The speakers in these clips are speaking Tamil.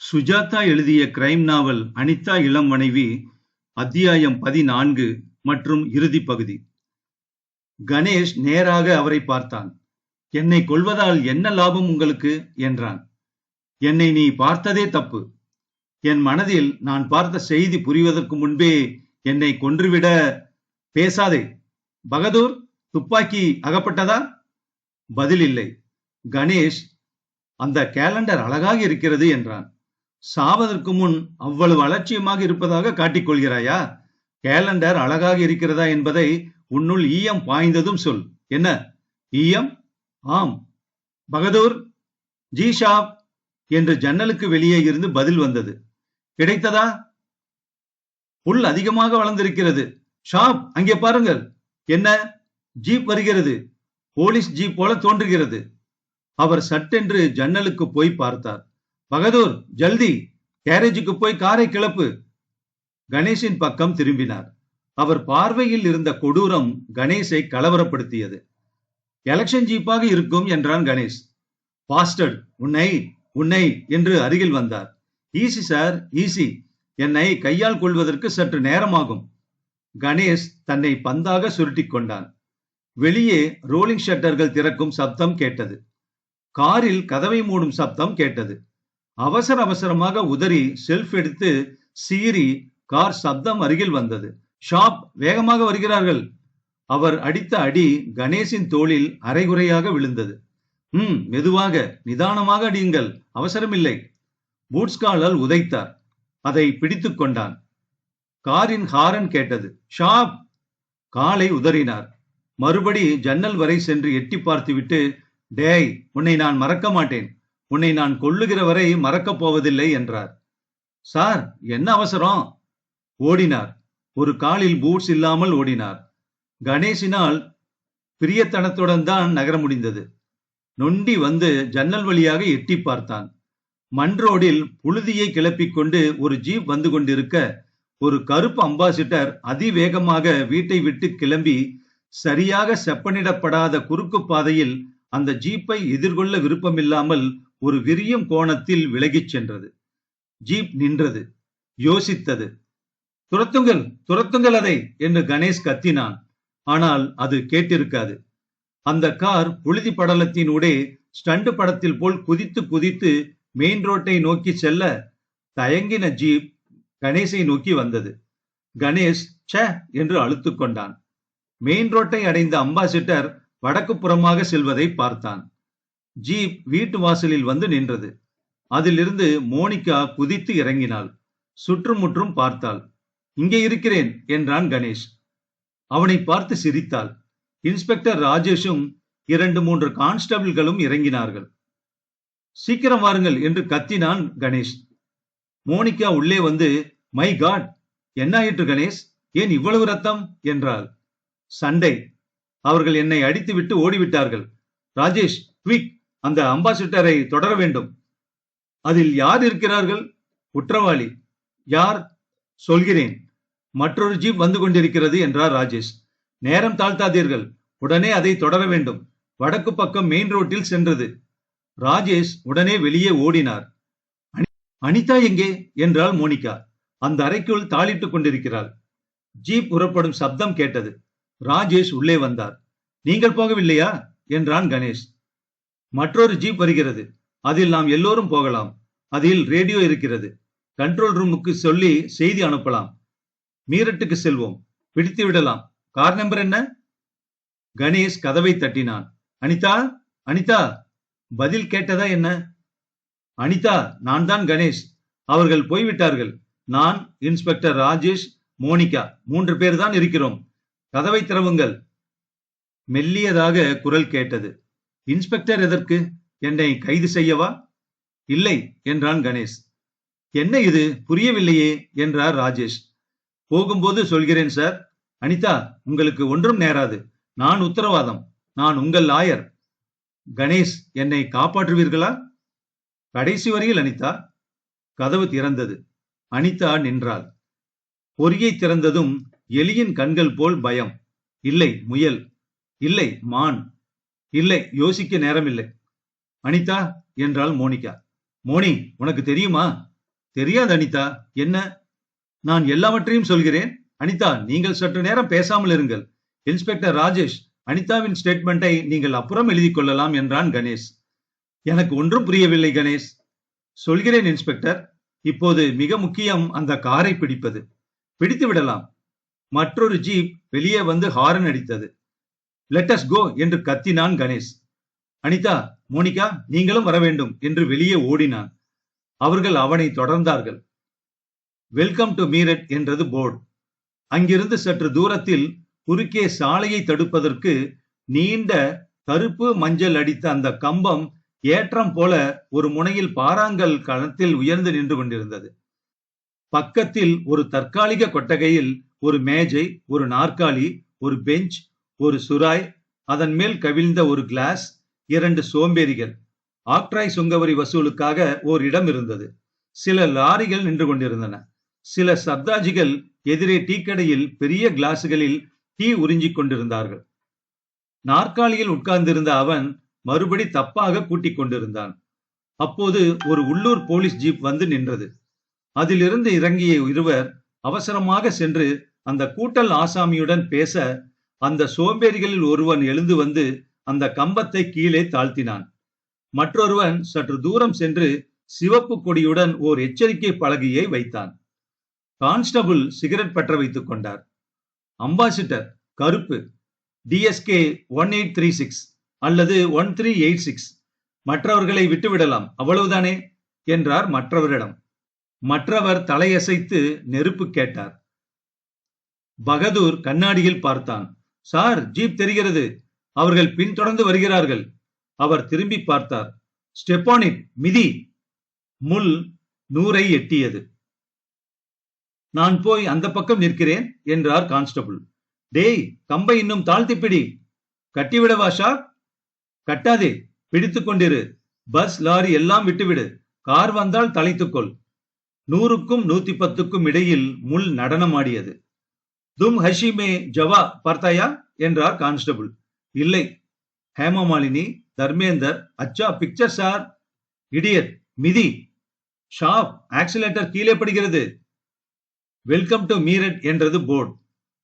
சுஜாதா எழுதிய கிரைம் நாவல் அனிதா இளம் மனைவி அத்தியாயம் பதினான்கு மற்றும் இறுதி பகுதி. கணேஷ் நேராக அவரை பார்த்தான். என்னை கொல்வதால் என்ன லாபம் உங்களுக்கு? என்றான். என்னை நீ பார்த்ததே தப்பு. என் மனதில் நான் பார்த்த செய்தி புரிவதற்கு முன்பே என்னை கொன்றுவிட பேசாதே. பகதூர் துப்பாக்கி அகப்பட்டதா? பதில் இல்லை. கணேஷ் அந்த கேலண்டர் அழகாக இருக்கிறது என்றான். சாவதற்கு முன் அவ்வளவு அலட்சியமாக இருப்பதாக காட்டிக்கொள்கிறாயா கேலண்டர் அழகாக இருக்கிறதா என்பதை உன்னுள் ஈயம் பாய்ந்ததும் சொல். என்ன? ஈயம்? ஆம். பகதூர் ஜி ஷாப் என்று ஜன்னலுக்கு வெளியே இருந்து பதில் வந்தது. கிடைத்ததா? புல் அதிகமாக வளர்ந்திருக்கிறது. ஷாப் அங்கே பாருங்கள். என்ன? ஜீப் வருகிறது. போலீஸ் ஜீப் போல தோன்றுகிறது. அவர் சட்டென்று ஜன்னலுக்கு போய் பார்த்தார். பகதூர் ஜல்தி. கேரேஜுக்கு போய் காரை கிளப்பு. கணேஷின் பக்கம் திரும்பினார். அவர் பார்வையில் இருந்த கொடூரம் கணேஷை கலவரப்படுத்தியது. எலெக்ஷன் ஜீப்பாக இருக்கும் என்றான் கணேஷ். பாஸ்டர்ட் உன்னை உன்னை என்று அருகில் வந்தார். Easy sir easy. என்னை கையால் கொள்வதற்கு சற்று நேரமாகும். கணேஷ் தன்னை பந்தாக சுருட்டிக் கொண்டான். வெளியே ரோலிங் ஷட்டர்கள் திறக்கும் சப்தம் கேட்டது. காரில் கதவை மூடும் சப்தம் கேட்டது. அவசர அவசரமாக உதறி செல்ஃப் எடுத்து சீறி கார் சப்தம் அருகில் வந்தது. ஷாப் வேகமாக வருகிறார்கள். அவர் அடித்த அடி கணேஷின் தோளில் அரைகுறையாக விழுந்தது. ம் மெதுவாக நிதானமாக அடியுங்கள். அவசரமில்லை. பூட்ஸ்காலால் உதைத்தார். அதை பிடித்துக் கொண்டான். காரின் ஹாரன் கேட்டது. ஷாப் காலை உதறினார். மறுபடி ஜன்னல் வரை சென்று எட்டி பார்த்துவிட்டு டேய் உன்னை நான் மறக்க மாட்டேன். உன்னை நான் கொள்ளுகிற வரை மறக்கப் போவதில்லை என்றார். சார் என்ன அவசரம்? ஓடினார். ஒரு காலில் பூட்ஸ் இல்லாமல் ஓடினார். கணேஷினால் பிரியத்தனத்துடன் தான் நகர முடிந்தது. நொண்டி வந்து ஜன்னல் வழியாக எட்டி பார்த்தான். மண் ரோடில் புழுதியை கிளப்பிக் கொண்டு ஒரு ஜீப் வந்து கொண்டிருக்க ஒரு கருப்பு அம்பாசிட்டர் அதிவேகமாக வீட்டை விட்டு கிளம்பி சரியாக செப்பனிடப்படாத குறுக்கு பாதையில் அந்த ஜீப்பை எதிர்கொள்ள விருப்பமில்லாமல் ஒரு விரியும் கோணத்தில் விலகிச் சென்றது. ஜீப் நின்றது. யோசித்தது. துரத்துங்கள் துரத்துங்கள் அதை என்று கணேஷ் கத்தினான். ஆனால் அது கேட்டிருக்காது. அந்த கார் புழுதி படலத்தின் உடே ஸ்டண்ட் படத்தில் போல் குதித்து குதித்து மெயின் ரோட்டை நோக்கி செல்ல தயங்கின ஜீப் கணேஷை நோக்கி வந்தது. கணேஷ் ச என்று அழுத்து கொண்டான். மெயின் ரோட்டை அடைந்த அம்பாசிட்டர் வடக்கு புறமாக செல்வதை பார்த்தான். ஜீப் வீட்டு வாசலில் வந்து நின்றது. அதிலிருந்து மோனிகா குதித்து இறங்கினாள். சுற்றுமுற்றும் பார்த்தாள். இங்கே இருக்கிறேன் என்றான் கணேஷ். அவனை பார்த்து சிரித்தாள். இன்ஸ்பெக்டர் ராஜேஷும் இரண்டு மூன்று கான்ஸ்டபிள்களும் இறங்கினார்கள். சீக்கிரம் வாருங்கள் என்று கத்தினான் கணேஷ். மோனிகா உள்ளே வந்து மை காட் என்ன ஆயிற்று கணேஷ்? ஏன் இவ்வளவு ரத்தம்? என்றாள். சண்டை. அவர்கள் என்னை அடித்துவிட்டு ஓடிவிட்டார்கள். ராஜேஷ் குவிக் அந்த அம்பாசிடரை தொடர வேண்டும். அதில் யார் இருக்கிறார்கள்? குற்றவாளி. யார்? சொல்கிறேன். மற்றொரு ஜீப் வந்து கொண்டிருக்கிறது என்றார் ராஜேஷ். நேரம் தாழ்த்தாதீர்கள். உடனே அதை தொடர வேண்டும். வடக்கு பக்கம் மெயின் ரோட்டில் சென்றது. ராஜேஷ் உடனே வெளியே ஓடினார். அனிதா எங்கே? என்றாள் மோனிகா. அந்த அறைக்குள் தாளிட்டுக் கொண்டிருக்கிறாள். ஜீப் புறப்படும் சப்தம் கேட்டது. ராஜேஷ் உள்ளே வந்தார். நீங்கள் போகவில்லையா? என்றான் கணேஷ். மற்றொரு ஜீப் வருகிறது. அதில் நாம் எல்லோரும் போகலாம். அதில் ரேடியோ இருக்கிறது. கண்ட்ரோல் ரூமுக்கு சொல்லி செய்தி அனுப்பலாம். மீரட்டுக்கு செல்வோம். பிடித்து விடலாம். கார் நம்பர் என்ன? கணேஷ் கதவை தட்டினான். அனிதா? அனிதா? பதில் கேட்டதா என்ன? அனிதா நான் தான் கணேஷ். அவர்கள் போய்விட்டார்கள். நான் இன்ஸ்பெக்டர் ராஜேஷ் மோனிகா. மூன்று பேர் தான் இருக்கிறோம். கதவை திறவுங்கள். மெல்லியதாக குரல் கேட்டது. இன்ஸ்பெக்டர் எதற்கு? என்னை கைது செய்யவா? இல்லை என்றான் கணேஷ். என்ன இது? புரியவில்லையே என்றார் ராஜேஷ். போகும்போது சொல்கிறேன் சார். அனிதா உங்களுக்கு ஒன்றும் நேராது. நான் உத்தரவாதம். நான் உங்கள் லாயர். கணேஷ் என்னை காப்பாற்றுவீர்களா? கடைசி வரையில் அனிதா கதவு திறந்தது. அனிதா நின்றாள். பொறியை திறந்ததும் எலியின் கண்கள் போல் பயம். இல்லை முயல். இல்லை மான். இல்லை யோசிக்க நேரமில்லை. அனிதா என்றாள் மோனிகா. மோனி உனக்கு தெரியுமா? தெரியாது அனிதா. என்ன? நான் எல்லாவற்றையும் சொல்கிறேன். அனிதா நீங்கள் சற்று நேரம் பேசாமல் இருங்கள். இன்ஸ்பெக்டர் ராஜேஷ் அனிதாவின் ஸ்டேட்மெண்ட்டை நீங்கள் அப்புறம் எழுதிக் கொள்ளலாம் என்றான் கணேஷ். எனக்கு ஒன்றும் புரியவில்லை கணேஷ். சொல்கிறேன் இன்ஸ்பெக்டர். இப்போது மிக முக்கியம் அந்த காரை பிடிப்பது. பிடித்து விடலாம். மற்றொரு ஜீப் வெளியே வந்து ஹாரன் அடித்தது. லெட்டஸ் கோ என்று கத்தினான் கணேஷ். அனிதா மோனிகா நீங்களும் வர வேண்டும் என்று வெளியே ஓடினான். அவர்கள் அவனை தொடர்ந்தார்கள். வெல்கம் டு மீரட் என்றது போர்டு. அங்கிருந்து சற்று தூரத்தில் குறுக்கே சாலையை தடுப்பதற்கு நீண்ட கருப்பு மஞ்சள் அடித்த அந்த கம்பம் ஏற்றம் போல ஒரு முனையில் பாறாங்கல் களத்தில் உயர்ந்து நின்று கொண்டிருந்தது. பக்கத்தில் ஒரு தற்காலிக கொட்டகையில் ஒரு மேஜை ஒரு நாற்காலி ஒரு பெஞ்ச் ஒரு சுராய் அதன் மேல் கவிழ்ந்த ஒரு கிளாஸ் இரண்டு சோம்பேறிகள். ஆக்ட்ராய் சுங்கவரி வசூலுக்காக ஓர் இடம் இருந்தது. சில லாரிகள் நின்று கொண்டிருந்தன. சில சர்தாஜிகள் எதிரே டீ கடையில் பெரிய கிளாஸுகளில் டீ உறிஞ்சிக் கொண்டிருந்தார்கள். நாற்காலியில் உட்கார்ந்திருந்த அவன் மறுபடி தப்பாக கூட்டிக் கொண்டிருந்தான். அப்போது ஒரு உள்ளூர் போலீஸ் ஜீப் வந்து நின்றது. அதிலிருந்து இறங்கிய இருவர் அவசரமாக சென்று அந்த கூட்டல் ஆசாமியுடன் பேச அந்த சோம்பேறிகளில் ஒருவன் எழுந்து வந்து அந்த கம்பத்தை கீழே தாழ்த்தினான். மற்றொருவன் சற்று தூரம் சென்று சிவப்பு கொடியுடன் ஓர் எச்சரிக்கை பலகையை வைத்தான். கான்ஸ்டபிள் சிகரெட் பற்ற வைத்துக் கொண்டார். அம்பாசிடர் கருப்பு. TSK one eight three six அல்லது ஒன் த்ரீ எயிட் சிக்ஸ் மற்றவர்களை விட்டுவிடலாம் அவ்வளவுதானே? என்றார் மற்றவரிடம். மற்றவர் தலையசைத்து நெருப்பு கேட்டார். பகதூர் கண்ணாடியில் பார்த்தான். சார் ஜீப் தெரிகிறது. அவர்கள் பின்தொடர்ந்து வருகிறார்கள். அவர் திரும்பி பார்த்தார். ஸ்டெப்பானிட் மிதி முள் நூறை எட்டியது. நான் போய் அந்த பக்கம் நிற்கிறேன் என்றார் கான்ஸ்டபிள். டேய் கம்பை இன்னும் தாழ்த்தி பிடி கட்டிவிடவா ஷா கட்டாதே பிடித்து கொண்டிரு. பஸ் லாரி எல்லாம் விட்டுவிடு. கார் வந்தால் தலைத்துக்கொள் நூறுக்கும் நூத்தி பத்துக்கும் இடையில் முள் நடனமாடியது. தும் ஹஷிமே ஜவா பார்த்தாயா? என்றார் கான்ஸ்டபிள். இல்லை ஹேமமாலினி தர்மேந்தர் அச்சா பிக்சர் சார் இடியட் மிதி ஷாப் ஆக்சிலேட்டர் கீழே படுகிறது. வெல்கம் டு மீரட் என்றது போர்டு.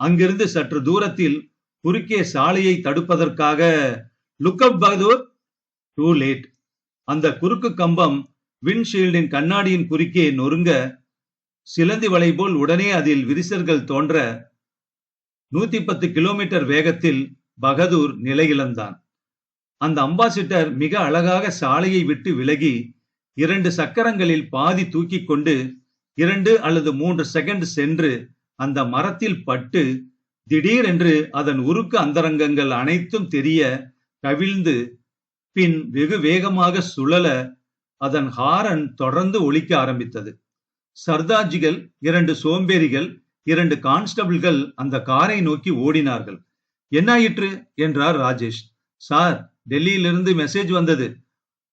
அங்கிருந்து சற்று தூரத்தில் குறுக்கே சாலையை தடுப்பதற்காக look up Bahadur! Too late. அந்த குறுக்கு கம்பம் விண்ட்ஷீல்டின் கண்ணாடியின் குறுக்கே நொறுங்க சிலந்தி வலை போல் உடனே அதில் விரிசல்கள் தோன்ற நூத்தி பத்து கிலோமீட்டர் வேகத்தில் பகதூர் நிலையிழந்தான். அந்த அம்பாசிடர் மிக அழகாக சாலையை விட்டு விலகி இரண்டு சக்கரங்களில் பாதி தூக்கி கொண்டு இரண்டு அல்லது மூன்று செகண்ட் சென்று அந்த மரத்தில் பட்டு திடீரென்று அதன் உருக்கு அந்தரங்கங்கள் அனைத்தும் தெரிய கவிழ்ந்து பின் வெகு வேகமாக சுழல அதன் ஹாரன் தொடர்ந்து ஒலிக்க ஆரம்பித்தது. சர்தார்ஜிகள் இரண்டு சோம்பேறிகள் இரண்டு கான்ஸ்டபிள்கள் அந்த காரை நோக்கி ஓடினார்கள். என்னாயிற்று என்றார் ராஜேஷ். சார் டெல்லியிலிருந்து மெசேஜ் வந்தது.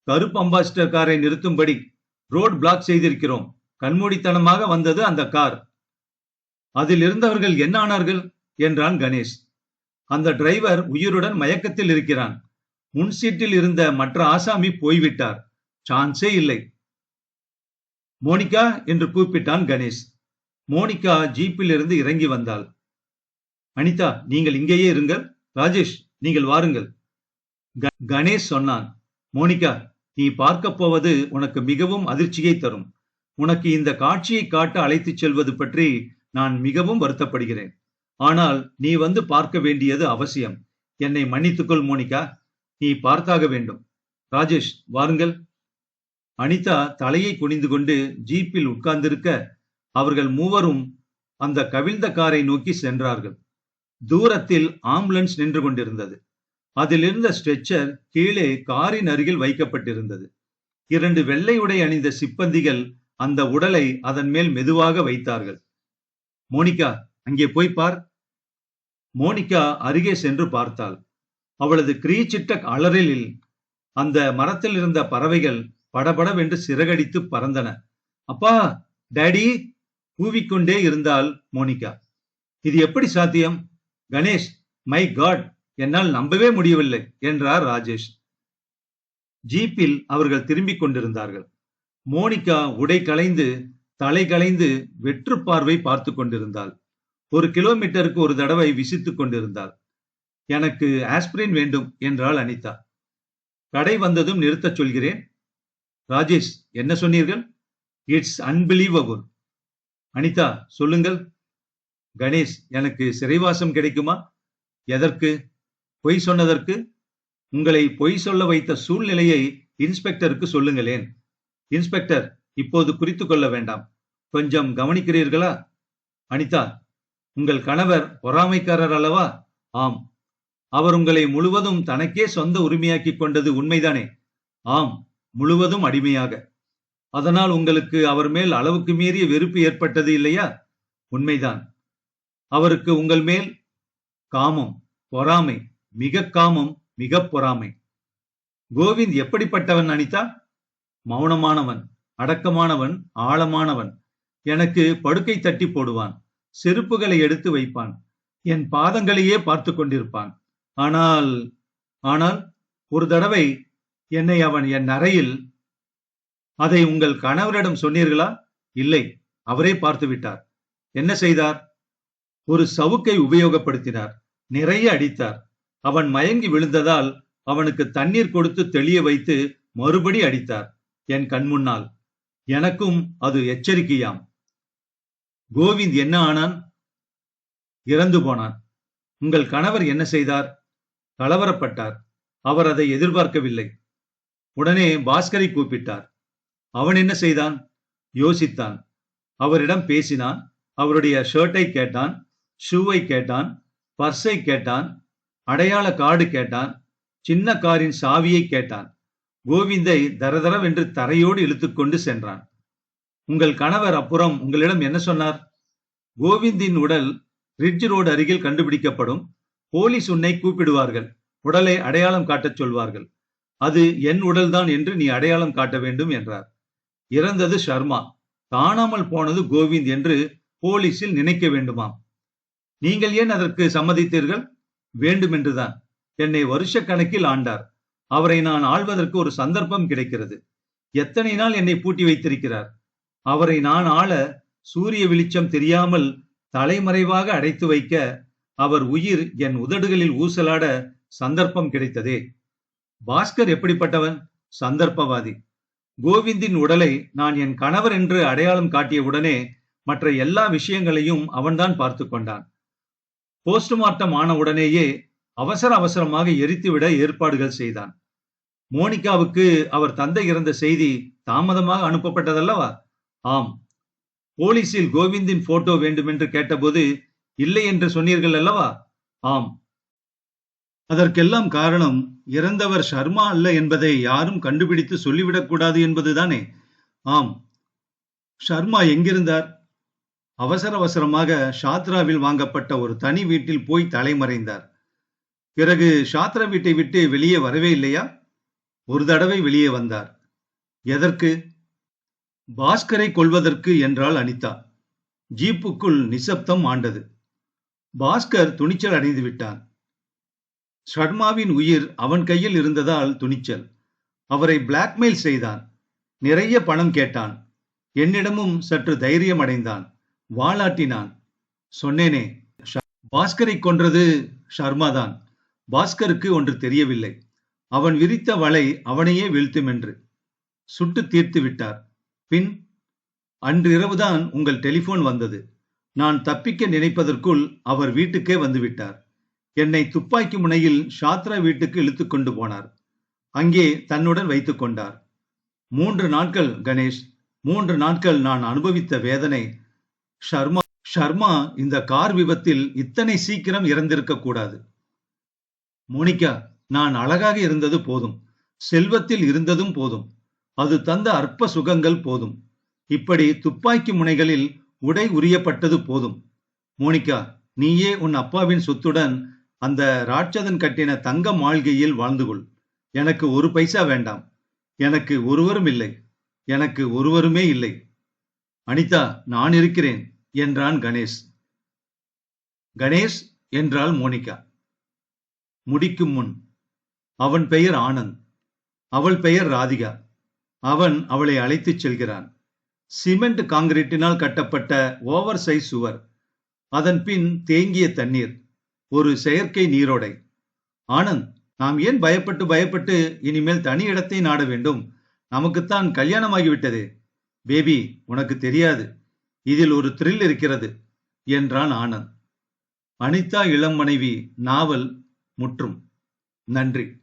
கருப்பு அம்பாசிடர் காரை நிறுத்தும்படி ரோட் பிளாக் செய்திருக்கிறோம். கண்மூடித்தனமாக வந்தது அந்த கார். அதில் இருந்தவர்கள் என்ன ஆனார்கள்? என்றான் கணேஷ். அந்த டிரைவர் உயிருடன் மயக்கத்தில் இருக்கிறான். முன் சீட்டில் இருந்த மற்ற ஆசாமி போய்விட்டார். சான்ஸே இல்லை. மோனிகா? என்று கூப்பிட்டான் கணேஷ். மோனிகா ஜீப்பிலிருந்து இறங்கி வந்தாள். அனிதா நீங்கள் இங்கேயே இருங்கள். ராஜேஷ் நீங்கள் வாருங்கள். க- கணேஷ் சொன்னான். மோனிகா நீ பார்க்க போவது உனக்கு மிகவும் அதிர்ச்சியை தரும். உனக்கு இந்த காட்சியை காட்ட அழைத்துச் செல்வது பற்றி நான் மிகவும் வருத்தப்படுகிறேன். ஆனால் நீ வந்து பார்க்க வேண்டியது அவசியம். என்னை மன்னித்துக்கொள் மோனிகா. நீ பார்த்தாக வேண்டும். ராஜேஷ் வாருங்கள். அனிதா தலையை குனிந்து கொண்டு ஜீப்பில் உட்கார்ந்திருக்க அவர்கள் மூவரும் அந்த கவிழ்ந்த காரை நோக்கி சென்றார்கள். தூரத்தில் ஆம்புலன்ஸ் நின்று கொண்டிருந்தது. அதில் இருந்த ஸ்ட்ரெச்சர் கீழே காரின் அருகில் வைக்கப்பட்டிருந்தது. இரண்டு வெள்ளை உடை அணிந்த சிப்பந்திகள் அந்த உடலை அதன் மேல் மெதுவாக வைத்தார்கள். மோனிகா அங்கே போய் பார். மோனிகா அருகே சென்று பார்த்தாள். அவளது கிரீச்சிட்ட அலறலில் அந்த மரத்தில் இருந்த பறவைகள் படபடவென்று சிறகடித்து பறந்தன. அப்பா டேடி ஊவிக்கொண்டே இருந்தாள் மோனிகா. இது எப்படி சாத்தியம்? கணேஷ் மை காட் என்னால் நம்பவே முடியவில்லை என்றார் ராஜேஷ். ஜீப்பில் அவர்கள் திரும்பிக் கொண்டிருந்தார்கள். மோனிகா உடை களைந்து தலை கலைந்து வெற்று பார்வை பார்த்து கொண்டிருந்தாள். ஒரு கிலோமீட்டருக்கு ஒரு தடவை விசித்துக் கொண்டிருந்தாள். எனக்கு ஆஸ்பிரின் வேண்டும் என்றாள் அனிதா. கடை வந்ததும் நிறுத்தச் சொல்கிறேன். ராஜேஷ் என்ன சொன்னீர்கள்? இட்ஸ் அன்பிலீவபுல். அனிதா சொல்லுங்கள். கணேஷ் எனக்கு சிறைவாசம் கிடைக்குமா? எதற்கு? பொய் சொன்னதற்கு? உங்களை பொய் சொல்ல வைத்த சூழ்நிலையை இன்ஸ்பெக்டருக்கு சொல்லுங்களேன். இன்ஸ்பெக்டர் இப்போது குறித்து கொள்ள வேண்டாம். கொஞ்சம் கவனிக்கிறீர்களா? அனிதா உங்கள் கணவர் பொறாமைக்காரர் அல்லவா? ஆம். அவர் உங்களை முழுவதும் தனக்கே சொந்த உரிமையாக்கிக் கொண்டது உண்மைதானே? ஆம் முழுவதும் அடிமையாக. அதனால் உங்களுக்கு அவர் மேல் அளவுக்கு மீறிய வெறுப்பு ஏற்பட்டது இல்லையா? உண்மைதான். அவருக்கு உங்கள் மேல் காமம் பொறாமை மிக காமம் மிக பொறாமை. கோவிந்த் எப்படிப்பட்டவன் அனிதா? மௌனமானவன் அடக்கமானவன் ஆழமானவன். எனக்கு படுக்கை தட்டி போடுவான் செருப்புகளை எடுத்து வைப்பான் என் பாதங்களையே பார்த்து கொண்டிருப்பான். ஆனால் ஆனால் ஒரு தடவை என்னை அவன் என் அறையில் அதை உங்கள் கணவரிடம் சொன்னீர்களா? இல்லை. அவரே பார்த்து விட்டார் என்ன செய்தார்? ஒரு சவுக்கை உபயோகப்படுத்தினார். நிறைய அடித்தார். அவன் மயங்கி விழுந்ததால் அவனுக்கு தண்ணீர் கொடுத்து தெளிய வைத்து மறுபடி அடித்தார். என் கண்முன்னால். எனக்கும் அது எச்சரிக்கையாம். கோவிந்த் என்ன ஆனான்? இறந்து போனான். உங்கள் கணவர் என்ன செய்தார்? கலவரப்பட்டார். அவர் அதை எதிர்பார்க்கவில்லை. உடனே பாஸ்கரை கூப்பிட்டார். அவன் என்ன செய்தான்? யோசித்தான். அவரிடம் பேசினான். அவருடைய ஷர்ட்டை கேட்டான். ஷூவை கேட்டான். பர்ஸை கேட்டான். அடையாள கார்டு கேட்டான். சின்ன காரின் சாவியை கேட்டான். கோவிந்தை தரதரவென்று தரையோடு இழுத்துக்கொண்டு சென்றான். உங்கள் கணவர் அப்புறம் உங்களிடம் என்ன சொன்னார்? கோவிந்தின் உடல் ரிட்ஜ் ரோடு அருகில் கண்டுபிடிக்கப்படும். போலீஸ் உன்னை கூப்பிடுவார்கள். உடலை அடையாளம் காட்டச் சொல்வார்கள். அது என் உடல்தான் என்று நீ அடையாளம் காட்ட வேண்டும் என்றார். இறந்தது ஷர்மா. காணாமல் போனது கோவிந்த் என்று போலீஸில் நினைக்க வேண்டுமாம். நீங்கள் ஏன் அதற்கு சம்மதித்தீர்கள்? வேண்டுமென்றுதான். என்னை வருஷ கணக்கில் ஆண்டார். அவரை நான் ஆள்வதற்கு ஒரு சந்தர்ப்பம் கிடைக்கிறது. எத்தனை நாள் என்னை பூட்டி வைத்திருக்கிறார்? அவரை நான் ஆள சூரிய வெளிச்சம் தெரியாமல் தலைமறைவாக அடைத்து வைக்க அவர் உயிர் என் உதடுகளில் ஊசலாட சந்தர்ப்பம் கிடைத்ததே. பாஸ்கர் எப்படிப்பட்டவன்? சந்தர்ப்பவாதி. கோவிந்தின் உடலை நான் என் கணவர் என்று அடையாளம் காட்டிய உடனே மற்ற எல்லா விஷயங்களையும் அவன்தான் பார்த்து கொண்டான். போஸ்ட்மார்ட்டம் ஆன உடனேயே அவசர அவசரமாக எரித்துவிட ஏற்பாடுகள் செய்தான். மோனிகாவுக்கு அவர் தந்தை இறந்த செய்தி தாமதமாக அனுப்பப்பட்டதல்லவா? ஆம். போலீசில் கோவிந்தின் போட்டோ வேண்டுமென்று கேட்டபோது இல்லை என்று சொன்னீர்கள் அல்லவா ஆம். அதற்கெல்லாம் காரணம் இறந்தவர் ஷர்மா அல்ல என்பதை யாரும் கண்டுபிடித்து சொல்லிவிடக் கூடாது என்பதுதானே? ஆம். ஷர்மா எங்கிருந்தார்? அவசர அவசரமாக ஷாத்ராவில் வாங்கப்பட்ட ஒரு தனி வீட்டில் போய் தலைமறைந்தார். பிறகு ஷாத்ரா வீட்டை விட்டு வெளியே வரவே இல்லையா? ஒரு தடவை வெளியே வந்தார். எதற்கு? பாஸ்கரை கொல்வதற்கு என்றால் அனிதா. ஜீப்புக்குள் நிசப்தம் ஆண்டது. பாஸ்கர் துணிச்சல் அடைந்து விட்டான் ஷர்மாவின் உயிர் அவன் கையில் இருந்ததால் துணிச்சல். அவரை பிளாக்மெயில் செய்தான். நிறைய பணம் கேட்டான். என்னிடமும் சற்று தைரியம் அடைந்தான் வாளாட்டினான். சொன்னேனே பாஸ்கரை கொன்றது ஷர்மா தான் பாஸ்கருக்கு ஒன்று தெரியவில்லை. அவன் விரித்த வலை அவனையே வீழ்த்தும் என்று சுட்டு தீர்த்து விட்டார். பின் அன்றிரவுதான் உங்கள் டெலிபோன் வந்தது. நான் தப்பிக்க நினைப்பதற்குள் அவர் வீட்டுக்கே வந்துவிட்டார் என்னை துப்பாக்கி முனையில் ஷாத்ரா வீட்டுக்கு இழுத்து கொண்டு போனார். அங்கே தன்னுடன் வைத்துக் கொண்டார். மூன்று நாட்கள் கணேஷ் மூன்று நாட்கள் நான் அனுபவித்த வேதனை. ஷர்மா ஷர்மா இந்த கார் விபத்தில் இத்தனை சீக்கிரம் இறந்திருக்க கூடாது. மோனிகா நான் அழகாக இருந்தது போதும். செல்வத்தில் இருந்ததும் போதும். அது தந்த அற்ப சுகங்கள் போதும். இப்படி துப்பாக்கி முனைகளில் உடை உரியப்பட்டது போதும். மோனிகா நீயே உன் அப்பாவின் சொத்துடன் அந்த ராட்சதன் கட்டின தங்க மாளிகையில் வாழ்ந்து கொள். எனக்கு ஒரு பைசா வேண்டாம். எனக்கு ஒருவரும் இல்லை. எனக்கு ஒருவருமே இல்லை. அனிதா நான் இருக்கிறேன் என்றான் கணேஷ். கணேஷ் என்றாள் மோனிகா. முடிக்கும் முன். அவன் பெயர் ஆனந்த். அவள் பெயர் ராதிகா. அவன் அவளை அழைத்துச் செல்கிறான். சிமெண்ட் காங்கிரீட்டினால் கட்டப்பட்ட ஓவர் சைஸ் சுவர். அதன் பின் தேங்கிய தண்ணீர். ஒரு செயற்கை நீரோடை. ஆனந்த் நாம் ஏன் பயப்பட்டு பயப்பட்டு இனிமேல் தனி இடத்தை நாட வேண்டும்? நமக்குத்தான் கல்யாணமாகிவிட்டதே. பேபி உனக்கு தெரியாது. இதில் ஒரு த்ரில் இருக்கிறது என்றான் ஆனந்த். அனிதா இளம் மனைவி நாவல் முற்றும். நன்றி.